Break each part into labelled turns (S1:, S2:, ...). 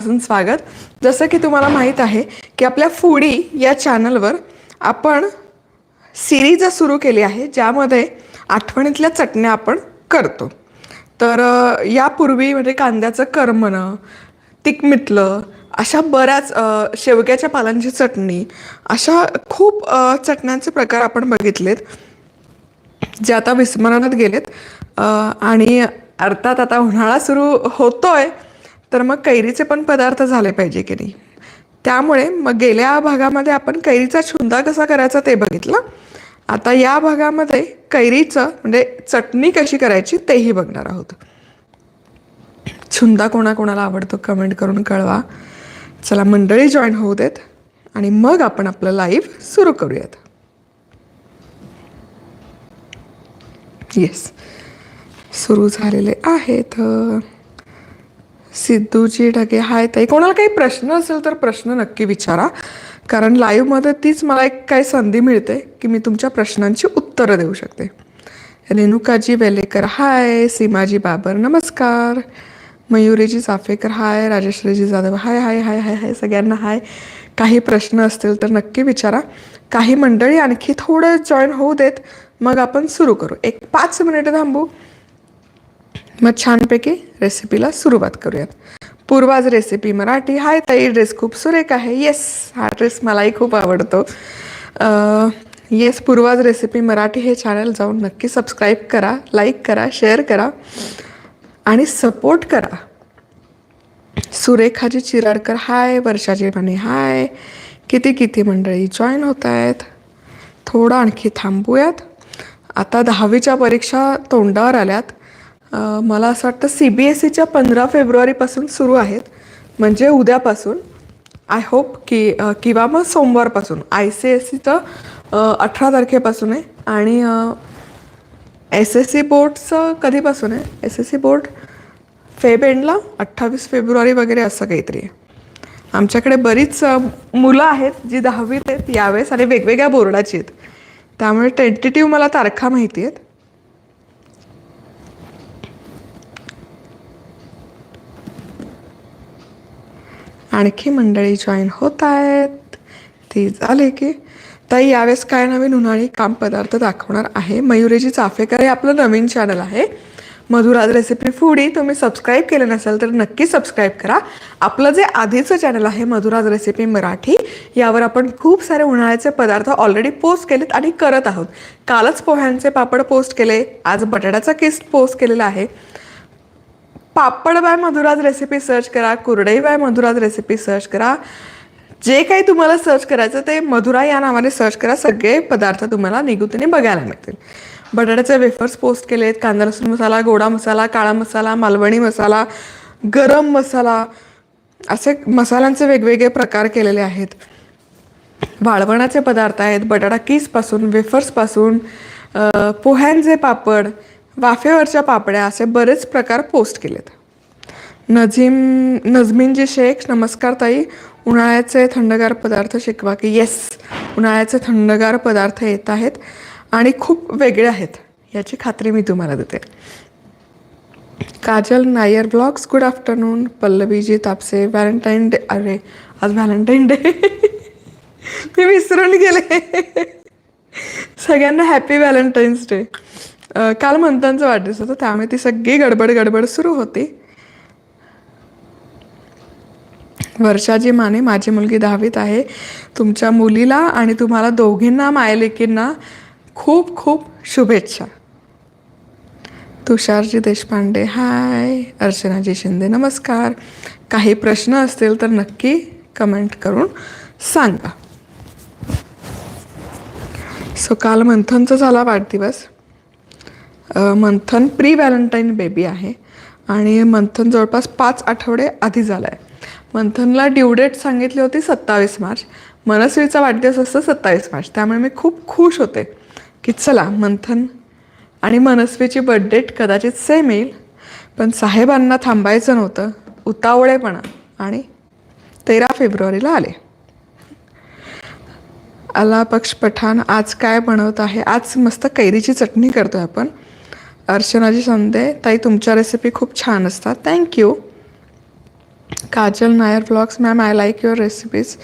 S1: मनापासून स्वागत. जसं की तुम्हाला माहीत आहे की आपल्या फुडी या चॅनलवर आपण सिरीज सुरू केली आहे ज्यामध्ये आठवणीतल्या चटण्या आपण करतो. तर यापूर्वी म्हणजे कांद्याचं करमणं तिकमितलं अशा बऱ्याच शेवग्याच्या पालांची चटणी अशा खूप चटण्यांचे प्रकार आपण बघितलेत जे आता विस्मरणात गेलेत. आणि अर्थात आता उन्हाळा सुरू होतोय तर मग कैरीचे पण पदार्थ झाले पाहिजे की नाही? त्यामुळे मग गेल्या भागामध्ये आपण कैरीचा छुंदा कसा करायचा ते बघितलं. आता या भागामध्ये कैरीचं म्हणजे चटणी कशी करायची तेही बघणार आहोत. छुंदा कोणाकोणाला आवडतो कमेंट करून कळवा. चला मंडळी जॉईन होऊ देत आणि मग आपण आपलं लाईव्ह सुरू करूयात. येस सुरू झालेले आहेत. सिद्धूजी ढगे. हाय ताई. कोणाला काही प्रश्न असेल तर प्रश्न नक्की विचारा. कारण लाईव्हमध्ये तीच मला एक काय संधी मिळते की मी तुमच्या प्रश्नांची उत्तरं देऊ शकते. रेणुकाजी वेलेकर. हाय. सीमाजी बाबर. नमस्कार. मयुरीजी चाफेकर हाय. राजेश्वरीजी जाधव. हाय हाय हाय हाय हाय. सगळ्यांना हाय. काही प्रश्न असतील तर नक्की विचारा. काही मंडळी आणखी थोडं जॉईन होऊ देत. मग आपण सुरू करू. एक पाच मिनिटं थांबू. मग छानपैकी रेसिपीला सुरुवात करूयात. पूर्वाज रेसिपी मराठी. हाय ताई ड्रेस खूप सुरेख आहे. येस हा ड्रेस मलाही खूप आवडतो. येस पूर्वाज रेसिपी मराठी हे चॅनल जाऊन नक्की सबस्क्राईब करा लाईक करा शेअर करा आणि सपोर्ट करा. सुरेखाजी चिराडकर हाय. वर्षाजी म्हणे हाय. किती किती मंडळी जॉईन होत आहेत? थोडं आणखी थांबूयात. आता दहावीच्या परीक्षा तोंडावर आल्यात. मला असं वाटतं सी बी एस सीच्या पंधरा फेब्रुवारीपासून सुरू आहेत. म्हणजे उद्यापासून. आय होप की किंवा मग सोमवारपासून. आय सी एस सीचं अठरा तारखेपासून आहे. आणि एस एस सी बोर्डचं कधीपासून आहे? S S C board Feb एंडला अठ्ठावीस फेब्रुवारी वगैरे असं काहीतरी आहे. आमच्याकडे बरीच मुलं आहेत जी दहावीत आहेत यावेळेस आणि वेगवेगळ्या बोर्डाची आहेत. त्यामुळे टेंटेटिव्ह मला तारखा माहिती आहेत. आणखी मंडळी जॉईन होत आहेत. ती झाले की ताई यावेळेस काय नवीन उन्हाळी काम पदार्थ दाखवणार आहे? मयुरीजी चाफेकर हे आपलं नवीन चॅनल आहे. मधुराज रेसिपी फूडी तुम्ही सबस्क्राईब केलं नसेल तर नक्की सबस्क्राईब करा. आपलं जे आधीचं चॅनल आहे मधुराज रेसिपी मराठी यावर आपण खूप सारे उन्हाळ्याचे पदार्थ ऑलरेडी पोस्ट केलेत आणि करत आहोत. कालच पोह्यांचे पापड पोस्ट केले आज बटाट्याचा किस पोस्ट केलेला आहे. Papad by Madhura's recipe search करा kurdai by Madhura's recipe search करा. जे काही तुम्हाला सर्च करायचं ते मधुरा या नावाने सर्च करा. सगळे पदार्थ तुम्हाला निगुतीने बघायला मिळतील. बटाट्याचे वेफर्स पोस्ट केले आहेत कांदा लसूण मसाला गोडा मसाला काळा मसाला मालवणी मसाला गरम मसाला असे मसाल्यांचे वेगवेगळे प्रकार केलेले आहेत. वाळवणाचे पदार्थ आहेत बटाटा कीसपासून वेफर्सपासून पोह्यांचे पापड वाफेवरच्या पापड्या असे बरेच प्रकार पोस्ट केलेत. नझीम नजमीनजी शेख नमस्कार ताई उन्हाळ्याचे थंडगार पदार्थ शिकवा की येस उन्हाळ्याचे थंडगार पदार्थ येत आहेत आणि खूप वेगळे आहेत याची खात्री मी तुम्हाला देते. Kajal Nair blogs good afternoon पल्लवीजी Taapsee Valentine day अरे आज व्हॅलेंटाईन डे मी विसरून गेले. सगळ्यांना हॅपी व्हॅलेंटाईन्स डे काल मंथनचा वाढदिवस होता त्यामुळे ती सगळी गडबड गडबड सुरू होती. वर्षाजी माने माझी मुलगी दहावीत आहे. तुमच्या मुलीला आणि तुम्हाला दोघींना मायलेकींना खूप खूप शुभेच्छा. तुषारजी देशपांडे हाय. अर्चनाजी शिंदे नमस्कार. काही प्रश्न असतील तर नक्की कमेंट करून सांगा. सो काल मंथनचा झाला वाढदिवस. मंथन प्री व्हॅलेंटाईन बेबी आहे. आणि मंथन जवळपास पाच आठवडे आधी झाला आहे मंथनला ड्यू डेट सांगितली होती सत्तावीस मार्च. मनस्वीचा वाढदिवस असतो सत्तावीस मार्च. त्यामुळे मी खूप खुश होते की चला मंथन आणि मनस्वीची बर्थडेट कदाचित सेम येईल. पण साहेबांना थांबायचं नव्हतं. उतावळेपणा. आणि तेरा फेब्रुवारीला आले. आला पक्ष पठाण आज काय बनवत आहे? आज मस्त कैरीची चटणी करतोय आपण. अर्चनाजी संदे ताई तुमच्या रेसिपी खूप छान असतात. Thank you Kajal Nair blogs ma'am I like your recipes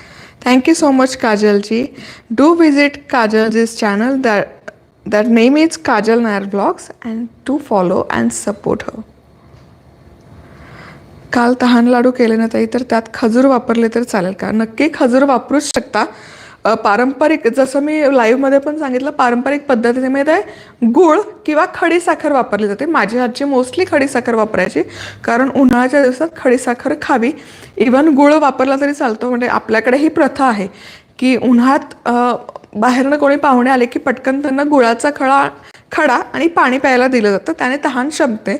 S1: thank you so much काजलजी. Do visit Kajal this channel that that name is Kajal Nair blogs and to follow and support ह काल तहान लाडू केले ना ताई तर त्यात खजूर वापरले तर चालेल का? नक्की खजूर वापरूच शकता. पारंपरिक जसं मी लाईव्हमध्ये पण सांगितलं पारंपरिक पद्धतीने ते गुळ किंवा खडी साखर वापरली जाते. माझी आजी मोस्टली खडी साखर वापरायची कारण उन्हाळ्याच्या दिवसात खडी साखर खावी. इवन गुळ वापरला तरी चालतो म्हणजे आपल्याकडे ही प्रथा आहे की उन्हाळ्यात बाहेरनं कोणी पाहुणे आले की पटकन त्यांना गुळाचा खळा खडा आणि पाणी प्यायला दिलं जातं त्याने तहान शमते.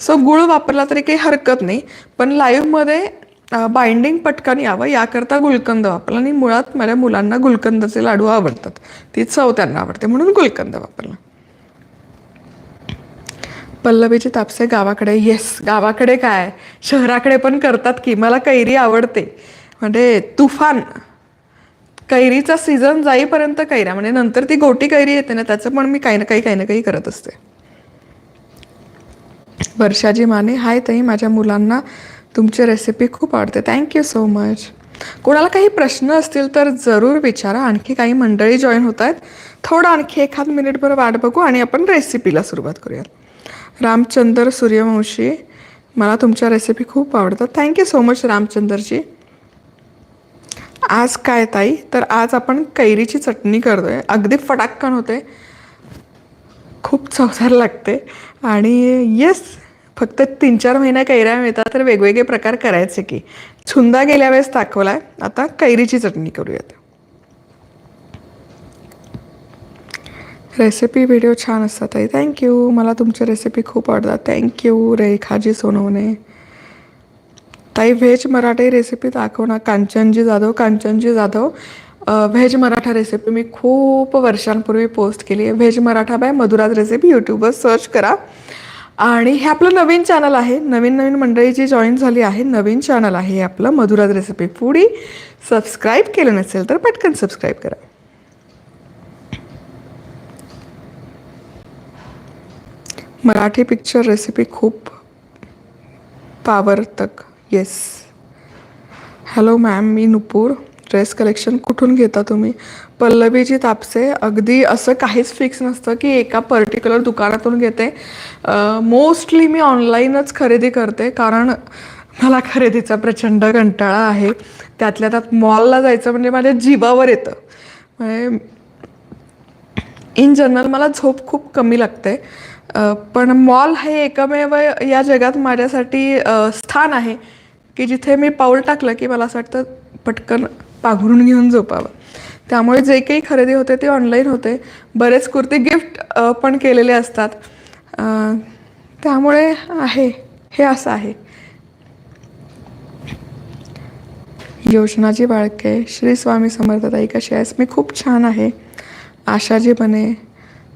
S1: सो गुळ वापरला तरी काही हरकत नाही पण लाईव्हमध्ये बाइंडिंग पटकन यावं याकरता गुलकंद वापरला आणि मुळात माझ्या मुलांना गुलकंदाचे लाडू आवडतात. ती चव त्यांना आवडते म्हणून गुलकंद वापरला. पल्लवीची तापसे गावाकडे येस गावाकडे काय? शहराकडे पण करतात की मला कैरी आवडते. म्हणजे तुफान. कैरीचा सीझन जाईपर्यंत कैऱ्या म्हणजे नंतर ती गोटी कैरी येते ना त्याचं पण मी काही ना काही काही ना काही करत असते. वर्षाजी माने हाय ताई माझ्या मुलांना तुमची रेसिपी खूप आवडते. थँक्यू सो मच कोणाला काही प्रश्न असतील तर जरूर विचारा. आणखी काही मंडळी जॉईन होत आहेत थोडं आणखी एखाद मिनिटभर वाट बघू आणि आपण रेसिपीला सुरुवात करूयात. रामचंद्र सूर्यवंशी मला तुमच्या रेसिपी खूप आवडतात. थँक्यू सो मच रामचंद्रजी. आज काय ताई? तर आज आपण कैरीची चटणी करतोय. अगदी फटाक्कन होते. खूप चवदार लागते. आणि येस फक्त तीन चार महिन्या कैऱ्या मिळतात तर वेगवेगळे प्रकार करायचे की. छुंदा गेल्या वेळेस दाखवला आहे आता कैरीची चटणी करूयात. रेसिपी व्हिडिओ छान असतात ताई. थँक्यू मला तुमच्या रेसिपी खूप आवडतात. थँक्यू रेखाजी सोनवणे. ताई व्हेज मराठी रेसिपी दाखव ना. कांचनजी जाधव कांचनजी जाधव. व्हेज मराठा रेसिपी मी खूप वर्षांपूर्वी पोस्ट केली आहे. Veg Maratha by Madhura's recipe यूट्यूबवर सर्च करा. आणि हे आपलं नवीन चॅनल आहे. नवीन नवीन मंडळी जी जॉईन झाली आहे नवीन चॅनल आहे हे आपलं मधुराज रेसिपी पुढी सबस्क्राईब केलं नसेल तर पटकन सबस्क्राईब करा. मराठी पिक्चर रेसिपी खूप पावर तक येस हॅलो मॅम मी नुपूर. ड्रेस कलेक्शन कुठून घेता तुम्ही? पल्लवीजी तापसे. अगदी असं काहीच फिक्स नसतं की एका पर्टिक्युलर दुकानातून घेते. मोस्टली मी ऑनलाईनच खरेदी करते. कारण मला खरेदीचा प्रचंड कंटाळा आहे. त्यातल्या त्यात मॉलला जायचं म्हणजे माझ्या जीवावर येतं. म्हणजे इन जनरल मला झोप खूप कमी लागते. पण मॉल हे एकमेव या जगात माझ्यासाठी स्थान आहे. की जिथे मी पाऊल टाकलं की मला असं वाटतं पटकन पाघरून घेऊन झोपावं. त्यामुळे जे काही खरेदी होते ते ऑनलाईन होते. बरेच कुर्ती गिफ्ट पण केलेले असतात. त्यामुळे आहे. हे असं आहे. योजनाजी बाळके श्री स्वामी समर्थताई कशी आहेस? मी खूप छान आहे. आशाजी बने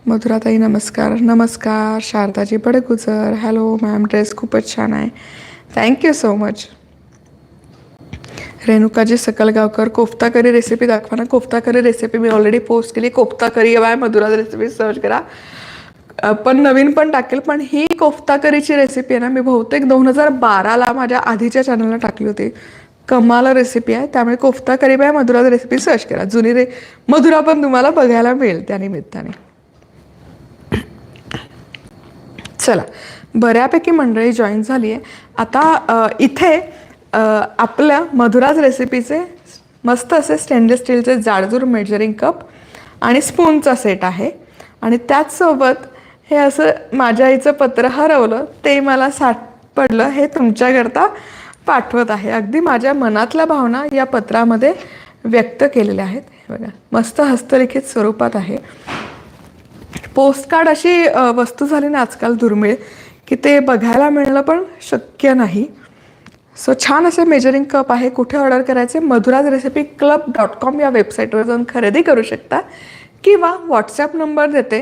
S1: मधुराताई नमस्कार. नमस्कार शारदाजी बडगुजर. हॅलो मॅम ड्रेस खूपच छान आहे. थँक्यू सो मच रेणुकाजी सकलगावकर कोफ्ता करी रेसिपी दाखवा ना. कोफ्ता करी रेसिपी मी ऑलरेडी पोस्ट केली. Kofta curry by Madhura's recipe search करा. पण नवीन पण टाकेल पण ही कोफ्ता करीची रेसिपी आहे ना मी बहुतेक दोन हजार बाराला माझ्या आधीच्या चॅनलला टाकली होती. कमाल रेसिपी आहे. त्यामुळे kofta curry by Madhura's recipe search करा. जुनी रे मधुरा पण तुम्हाला बघायला मिळेल त्या निमित्ताने. चला. बऱ्यापैकी मंडळी जॉईन झाली आहे आता इथे आपल्या मधुराज रेसिपीचे मस्त असे स्टेनलेस स्टीलचे जाडजूर मेजरिंग कप आणि स्पूनचा सेट आहे. आणि त्याचसोबत हे असं माझ्या आईचं पत्र हरवलं ते मला साठ पडलं हे तुमच्याकरता पाठवत आहे. अगदी माझ्या मनातल्या भावना या पत्रामध्ये व्यक्त केलेल्या आहेत. हे बघा मस्त हस्तलिखित स्वरूपात आहे. पोस्टकार्ड अशी वस्तू झाली ना आजकाल दुर्मिळ की ते बघायला मिळणं पण शक्य नाही. सो छान असे मेजरिंग कप आहे. कुठे ऑर्डर करायचे? Madhura's recipe club dot com या वेबसाईटवर जाऊन खरेदी करू शकता. किंवा व्हॉट्सॲप नंबर देते.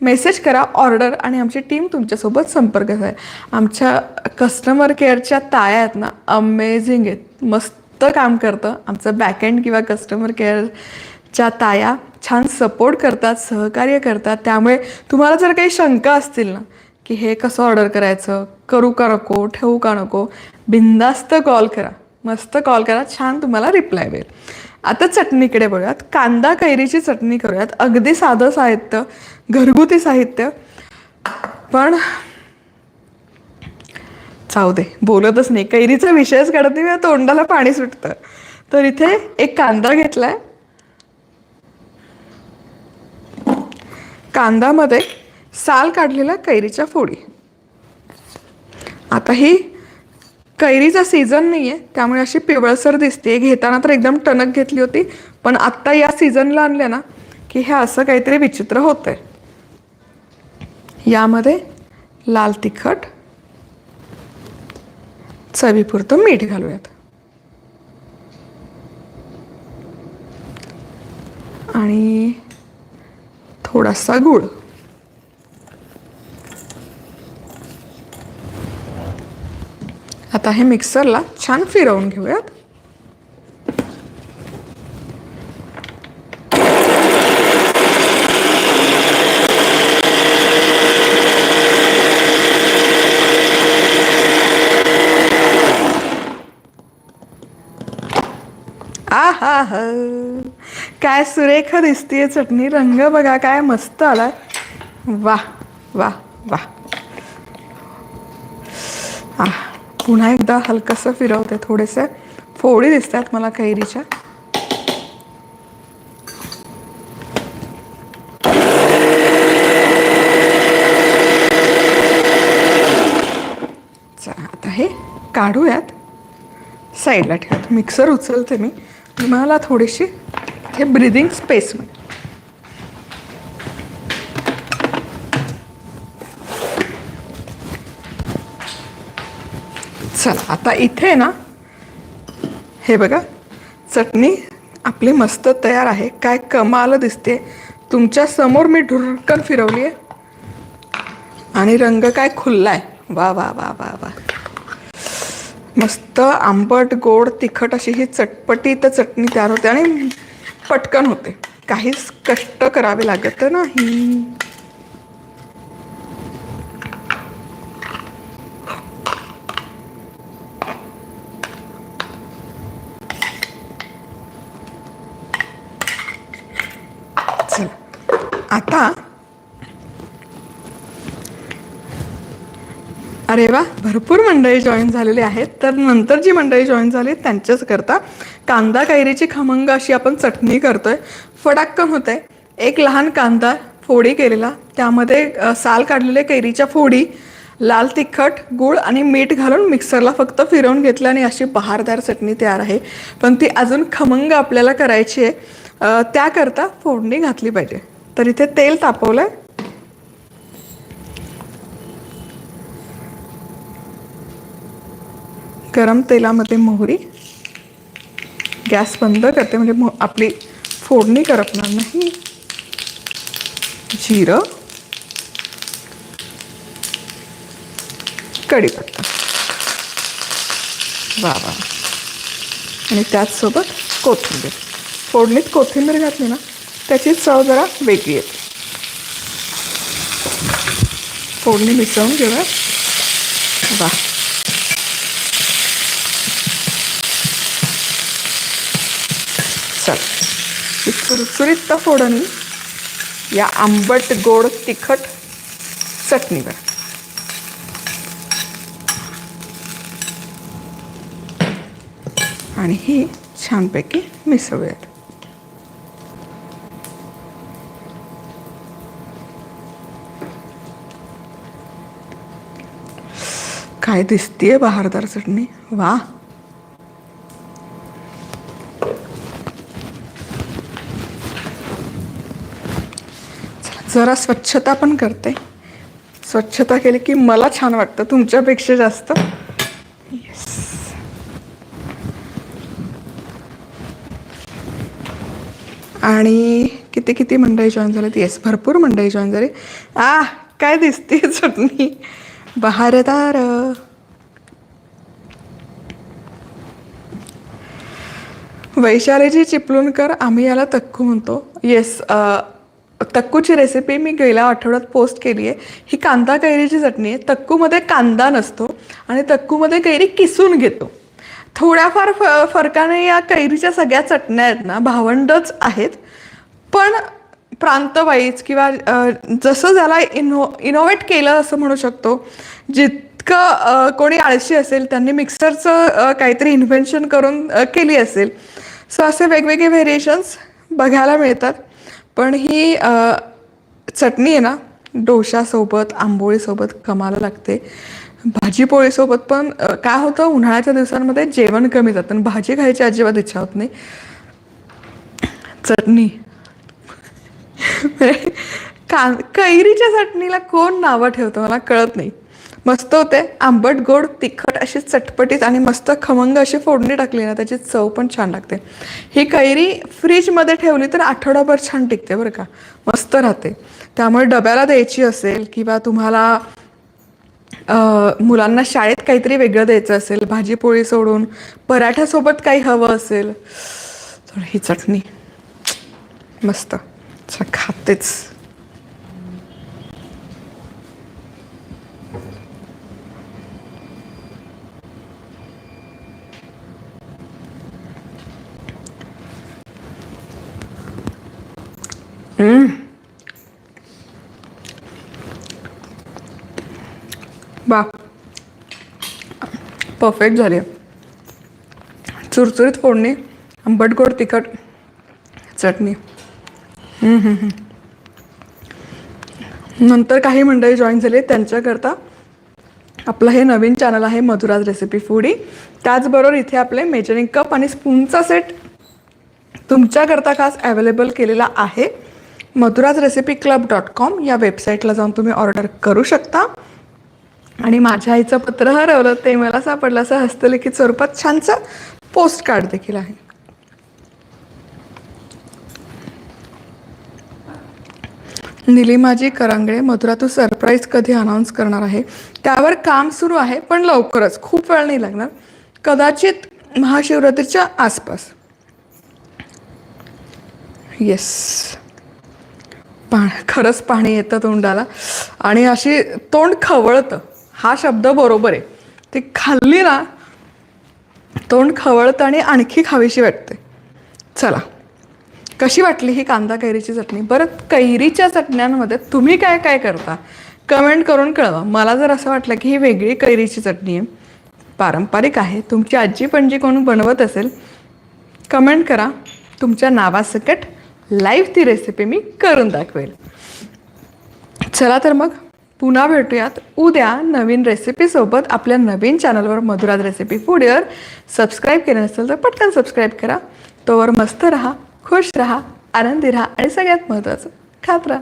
S1: मेसेज करा ऑर्डर आणि आमची टीम तुमच्यासोबत संपर्क आहे आमच्या कस्टमर केअरच्या ताया आहेत ना अमेझिंग आहेत. मस्त काम करतं. आमचं बॅकएंड किंवा कस्टमर केअरच्या ताया छान सपोर्ट करतात सहकार्य करतात. त्यामुळे तुम्हाला जर काही शंका असतील ना की हे कसं ऑर्डर करायचं? करू का नको? ठेवू का नको? बिंदास्त कॉल करा. मस्त कॉल करा. छान तुम्हाला रिप्लाय मिळेल. आता चटणीकडे बघूयात. कांदा कैरीची चटणी करूयात. अगदी साधं साहित्य. घरगुती साहित्य. पण जाऊ दे. बोलतच नाही. कैरीचा विषयच काढत नाही. माझ्या तोंडाला पाणी सुटतं. तर इथे एक कांदा घेतलाय. कांदामध्ये साल काढलेल्या कैरीच्या फोडी. आता ही कैरीचा सीझन नाही आहे त्यामुळे अशी पिवळसर दिसते घेताना तर एकदम टणक घेतली होती पण आत्ता या सीझनला आणल्या ना की हे असं काहीतरी विचित्र होतंय. यामध्ये लाल तिखट चवीपुरतं मीठ घालूयात. आणि थोडासा गूळ. आता हे मिक्सरला छान फिरवून घेऊयात. आहा काय सुरेख दिसतीये चटणी रंग बघा काय मस्त आलाय. वा वा वा आ पुन्हा एकदा हलकंसं फिरवते थोडेसे. फोडी दिसतात मला कैरीच्या. आता हे काढूयात. साईडला ठेवत. मिक्सर उचलते मी. मला थोडीशी हे ब्रिदिंग स्पेस मिळेल चला आता इथे ना हे बघा चटणी आपली मस्त तयार आहे. काय कमाल दिसते. तुमच्यासमोर मी ढुरकन फिरवली आहे आणि रंग काय खुल्लाय. वा वा वा वा वा. मस्त आंबट गोड तिखट अशी ही चटपटीत चटणी तयार होते आणि पटकन होते. काहीच कष्ट करावे लागत नाही. आता अरे वा भरपूर मंडळी जॉईन झालेली आहेत. तर नंतर जी मंडळी जॉईन झाली त्यांच्याच करता. कांदा कैरीची खमंग अशी आपण चटणी करतोय. फडाक्कन होते एक लहान कांदा फोडी केलेला. त्यामध्ये साल काढलेले कैरीच्या फोडी लाल तिखट गूळ आणि मीठ घालून मिक्सरला फक्त फिरवून घेतलं आणि अशी बहारदार चटणी तयार आहे. पण ती अजून खमंग आपल्याला करायची आहे. त्याकरता फोडणी घातली पाहिजे. तर इथे तेल तापवलंय. गरम तेलामध्ये मोहरी. गॅस बंद करते म्हणजे मो आपली फोडणी करपणार नाही. जिरं. कढीपत्ता. वा वा. आणि त्याचसोबत कोथिंबीर. फोडणीत कोथिंबीर घातली ना? त्याची चव जरा वेगळी येते. फोडणी मिसळून घेऊया. वा चल. ही चुरचुरीत फोडणी या आंबट गोड तिखट चटणीवर. आणि ही छानपैकी मिसळूयात. काय दिसतीये बहारदार चटणी? वा. जरा स्वच्छता पण करते. स्वच्छता केली की मला छान वाटतं तुमच्यापेक्षा जास्त. येस आणि किती किती मंडळी जॉईन झालेत? येस भरपूर मंडळी जॉईन झाली. आ काय दिसते चटणी? बहारदार वैशालीजी चिपळूणकर आम्ही याला तक्कू म्हणतो. येस तक्कूची रेसिपी मी गेल्या आठवड्यात पोस्ट केली आहे. ही कांदा कैरीची चटणी आहे. तक्कूमध्ये कांदा नसतो आणि तक्कूमध्ये कैरी किसून घेतो. थोड्याफार फ फरकाने या कैरीच्या सगळ्या चटण्या आहेत ना भावंडच आहेत. पण प्रांतवाईज किंवा जसं ज्याला इनो इनोव्हेट केलं असं म्हणू शकतो जितकं कोणी आळशी असेल त्यांनी मिक्सरचं काहीतरी इन्व्हेन्शन करून केली असेल. सो असे वेगवेगळे व्हेरिएशन्स बघायला मिळतात. पण ही चटणी आहे ना डोशासोबत आंबोळीसोबत कमाला लागते. भाजीपोळीसोबत पण काय होतं उन्हाळ्याच्या दिवसांमध्ये जेवण कमी जातं. आणि भाजी खायची अजिबात इच्छा होत नाही. चटणी. का कैरीच्या चटणीला कोण नावं ठेवतं मला कळत नाही. मस्त होते. आंबट गोड तिखट अशी चटपटीत आणि मस्त खमंग अशी फोडणी टाकली ना त्याची चव पण छान लागते. ही कैरी फ्रीजमध्ये ठेवली तर आठवडाभर छान टिकते बरं का. मस्त राहते. त्यामुळे डब्याला द्यायची असेल किंवा तुम्हाला मुलांना शाळेत काहीतरी वेगळं द्यायचं असेल भाजीपोळी सोडून पराठ्यासोबत काही हवं असेल तर ही चटणी. मस्त. चला, खातेच बा परफेक्ट झाली चुरचुरीत फोडणी आंबट गोड तिखट चटणी नंतर काही मंडळी जॉईन झाले त्यांच्याकरता. आपलं हे नवीन चॅनल आहे मधुराज रेसिपी फूडी त्याचबरोबर इथे आपले मेजरिंग कप आणि स्पूनचा सेट तुमच्याकरता खास अवेलेबल केलेला आहे. Madhura's recipe club dot com या वेबसाईटला जाऊन तुम्ही ऑर्डर करू शकता. आणि माझ्या आईचं पत्र हरवलं ते मला सापडलं. असं हस्तलिखित स्वरूपात छानसं पोस्ट कार्ड देखील आहे. निलिमाजी करंगळे मधुरा तू सरप्राईज कधी अनाऊन्स करणार आहे? त्यावर काम सुरू आहे पण लवकरच. खूप वेळ नाही लागणार. कदाचित महाशिवरात्रीच्या आसपास. येस पा खरंच पाणी येतं तोंडाला. आणि अशी तोंड खवळतं. हा शब्द बरोबर आहे. ती खाल्ली ना तोंड खवळतं आणि आणखी खावीशी वाटते. चला. कशी वाटली ही कांदा कैरीची चटणी? बरं कैरीच्या चटण्यांमध्ये तुम्ही काय काय करता? कमेंट करून कळवा. मला जर असं वाटलं की ही वेगळी कैरीची चटणी आहे पारंपरिक आहे तुमची आजी पणजी कोण बनवत असेल कमेंट करा. तुमच्या नावासकट लाईव्ह ती रेसिपी मी करून दाखवेल. चला तर मग पुन्हा भेटूयात. उद्या नवीन रेसिपीसोबत आपल्या नवीन चॅनलवर मधुराज रेसिपी फूडवर सबस्क्राईब केलं नसेल तर पटकन सबस्क्राईब करा. तोवर मस्त राहा. खुश राहा आनंदी राहा आणि सगळ्यात महत्त्वाचं खात राहा.